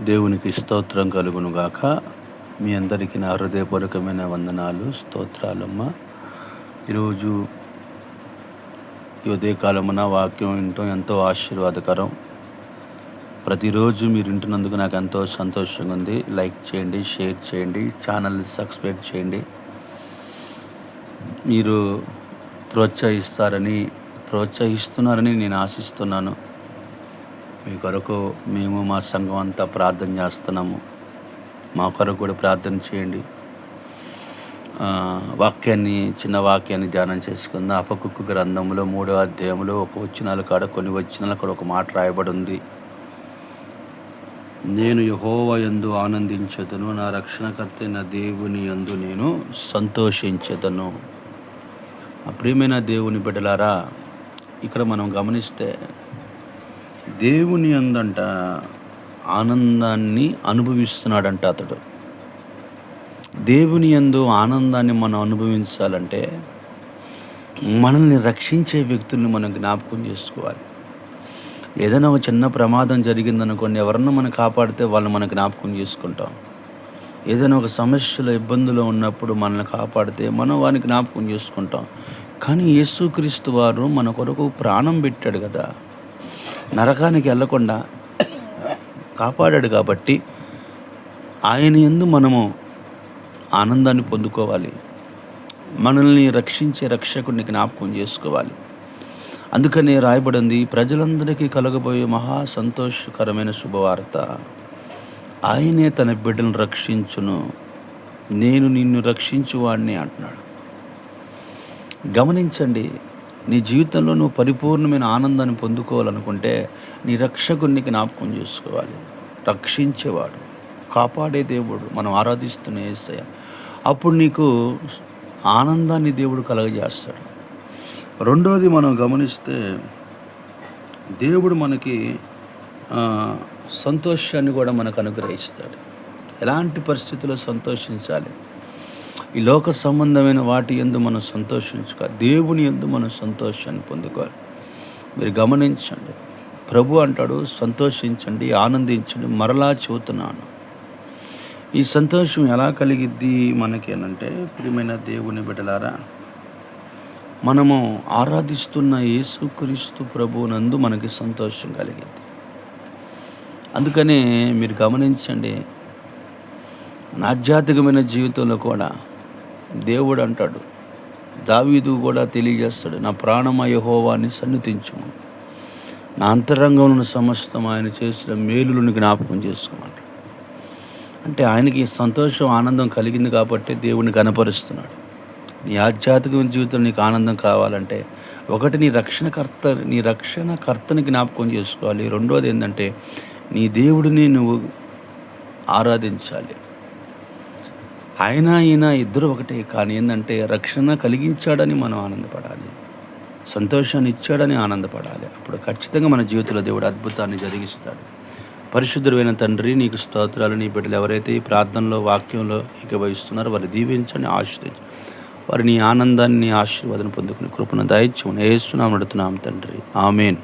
దేవునికి స్తోత్రం కలుగును గాక మీ అందరికీ నా హృదయపూర్వకమైన వందనాలు స్తోత్రాలమ్మ. ఈరోజు ఈ ఉదయకాలమున వాక్యం వినటం ఎంతో ఆశీర్వాదకరం. ప్రతిరోజు మీరు వింటున్నందుకు నాకు ఎంతో సంతోషంగా ఉంది. లైక్ చేయండి షేర్ చేయండి ఛానల్ సబ్స్క్రైబ్ చేయండి. మీరు ప్రోత్సహిస్తారని ప్రోత్సహిస్తున్నారని నేను ఆశిస్తున్నాను. మీ కొరకు మేము మా సంఘం అంతా ప్రార్థన చేస్తున్నాము. మా కొరకు కూడా ప్రార్థన చేయండి. వాక్యాన్ని చిన్న వాక్యాన్ని ధ్యానం చేసుకుందాం. అపకుక్కు గ్రంథంలో మూడో అధ్యాయంలో ఒక వచ్చినాలు కాడ కొన్ని వచ్చినాలు అక్కడ ఒక మాట రాయబడి ఉంది నేను యహోవ యందు ఆనందించదను నా రక్షణకర్త నా దేవుని యందు నేను సంతోషించదను. ఆ ప్రియమైన దేవుని బిడ్డలారా ఇక్కడ మనం గమనిస్తే దేవుని అందంట ఆనందాన్ని అనుభవిస్తున్నాడంట అతడు. దేవుని యందు ఆనందాన్ని మనం అనుభవించాలంటే మనల్ని రక్షించే వ్యక్తుల్ని మనం జ్ఞాపకం చేసుకోవాలి. ఏదైనా ఒక చిన్న ప్రమాదం జరిగిందనుకోండి ఎవరన్నా మనం కాపాడితే వాళ్ళని మనం జ్ఞాపకం చేసుకుంటాం. ఏదైనా ఒక సమస్యలో ఇబ్బందులో ఉన్నప్పుడు మనల్ని కాపాడితే మనం వారిని జ్ఞాపకం చేసుకుంటాం. కానీ యేసుక్రీస్తు వారు మన కొరకు ప్రాణం పెట్టాడు కదా. నరకానికి వెళ్ళకుండా కాపాడాడు కాబట్టి ఆయన ఎందు మనము ఆనందాన్ని పొందుకోవాలి. మనల్ని రక్షించే రక్షకుడిని జ్ఞాపకం చేసుకోవాలి. అందుకనే రాయబడింది ప్రజలందరికీ కలగబోయే మహా సంతోషకరమైన శుభవార్త. ఆయనే తన బిడ్డను రక్షించును నేను నిన్ను రక్షించువాడిని అంటున్నాడు. గమనించండి నీ జీవితంలో నువ్వు పరిపూర్ణమైన ఆనందాన్ని పొందుకోవాలనుకుంటే నీ రక్షకుడిని జ్ఞాపకం చేసుకోవాలి. రక్షించేవాడు. కాపాడే దేవుడు. మనం ఆరాధిస్తున్న ఏసయ్య. అప్పుడు నీకు ఆనందాన్ని దేవుడు కలగజేస్తాడు. రెండోది మనం గమనిస్తే దేవుడు మనకి సంతోషాన్ని కూడా మనకు అనుగ్రహిస్తాడు. ఎలాంటి పరిస్థితుల్లో సంతోషించాలి? ఈ లోక సంబంధమైన వాటి ఎందు మనం సంతోషించుక దేవుని ఎందు మనం సంతోషాన్ని పొందుకోవాలి. మీరు గమనించండి. ప్రభు అంటాడు సంతోషించండి ఆనందించండి మరలా చెబుతున్నాను. ఈ సంతోషం ఎలా కలిగిద్ది మనకేనంటే ప్రియమైన దేవుని బిడ్డలారా మనము ఆరాధిస్తున్న యేసుక్రీస్తు ప్రభువునందు మనకి సంతోషం కలిగింది అందుకనే మీరు గమనించండి మన ఆధ్యాత్మికమైన జీవితంలో కూడా దేవుడు అంటాడు దావీదు కూడా తెలియజేస్తాడు నా ప్రాణమ యహోవాన్ని సన్నిధించుము. నా అంతరంగంలో సమస్తం ఆయన చేసిన మేలులను జ్ఞాపకం చేసుకోమంటాడు. అంటే ఆయనకి సంతోషం ఆనందం కలిగింది కాబట్టి దేవుని కనపరుస్తున్నాడు నీ ఆధ్యాత్మిక జీవితంలో నీకు ఆనందం కావాలంటే ఒకటి నీ రక్షణకర్త నీ రక్షణకర్తని జ్ఞాపకం చేసుకోవాలి. రెండోది ఏంటంటే నీ దేవుడిని నువ్వు ఆరాధించాలి. ఆయన ఈయన ఇద్దరు ఒకటే. కానీ ఏంటంటే రక్షణ కలిగించాడని మనం ఆనందపడాలి. సంతోషాన్ని ఇచ్చాడని ఆనందపడాలి. అప్పుడు ఖచ్చితంగా మన జీవితంలో దేవుడు అద్భుతాన్ని జరిగిస్తాడు. పరిశుద్ధుడైన తండ్రి నీకు స్తోత్రాలు నీ బిడ్డలు ఎవరైతే ఈ ప్రార్థనలో వాక్యంలో ఇక వహిస్తున్నారో వారిని దీవించండి ఆశ్రదించండి వారి నీ ఆనందాన్ని ఆశీర్వాదం పొందుకుని కృపను దయచేమని ఏస్తున్నాం నడుతున్నాం తండ్రి. ఆమెన్.